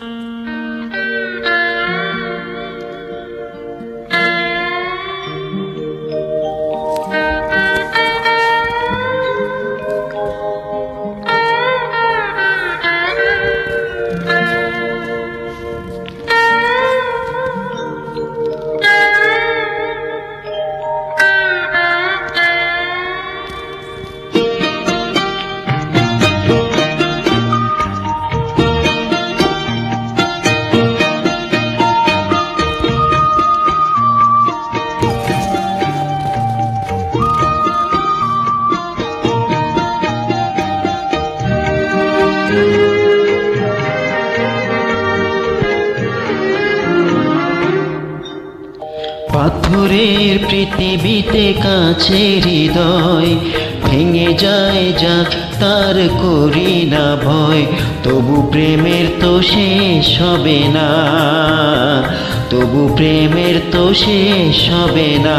Mm. পাথরের পৃথিবীতে কাছে হৃদয় ভেঙে যায় যা তার করি না ভয়। তবু প্রেমের তো শেষ হবে না। তবু প্রেমের তো শেষ হবে না।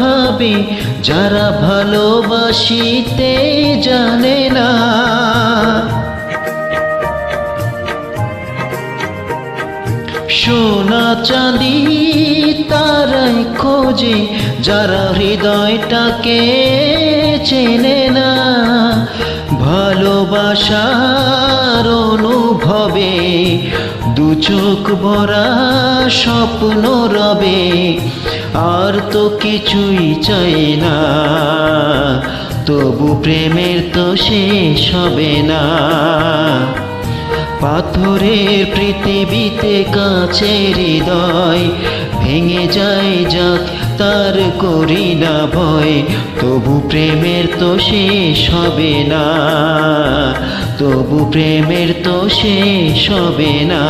ভাবে যারা ভালোবাসিতে জানে না। সোনা চাঁদি তারাই খোঁজে যারা হৃদয়টাকে চেনে না। ভালোবাসার অনুভবে, দু চোখ ভরা স্বপ্ন রবে, আর তো কিছুই চাই না। তবু প্রেমের তো শেষ হবে না। পাথরের পৃথিবীতে কাছে হৃদয় ভেঙে যায় যাক তার করি না ভয়, তবু প্রেমের তো শেষ হবে না। তবু প্রেমের তো শেষ হবে না।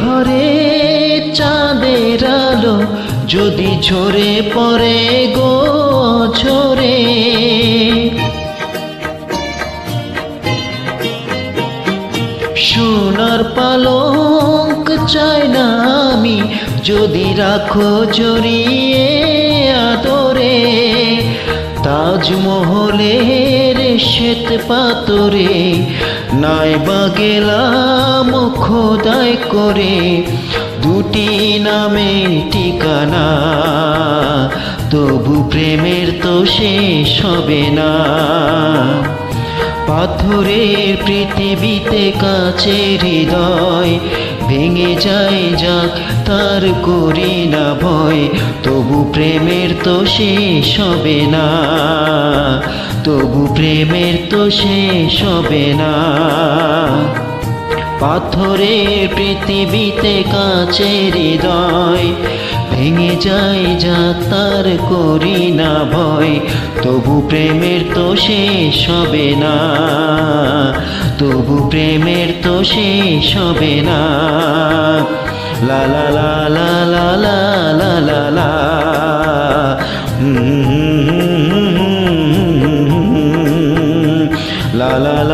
ঘুরে চাঁদের আলো যদি ঝরে পড়ে গো ঝরে। সোনার পালঙ্ক চাই না আমি যদি রাখো জড়িয়ে আদরে। তাজমহলের শ্বেত পাতরে নাই বা গেলাম খোদাই করে, দুটি নামে ঠিকানা। তবু প্রেমের তো শেষ হবে না। পাথরের পৃথিবীতে কাছে হৃদয় ভেঙে যায় যাক তার করি না ভয়, তবু প্রেমের তো শেষ হবে না। তবু প্রেমের তো শেষ হবে না পাথরের পৃথিবীতে কাছে হৃদয় ভেঙে যায় যা তার করি না ভয় তবু প্রেমের তো শেষ হবে না তবু প্রেমের তো শেষ হবে না লা লা লা লা লা লা লা লা লা লা la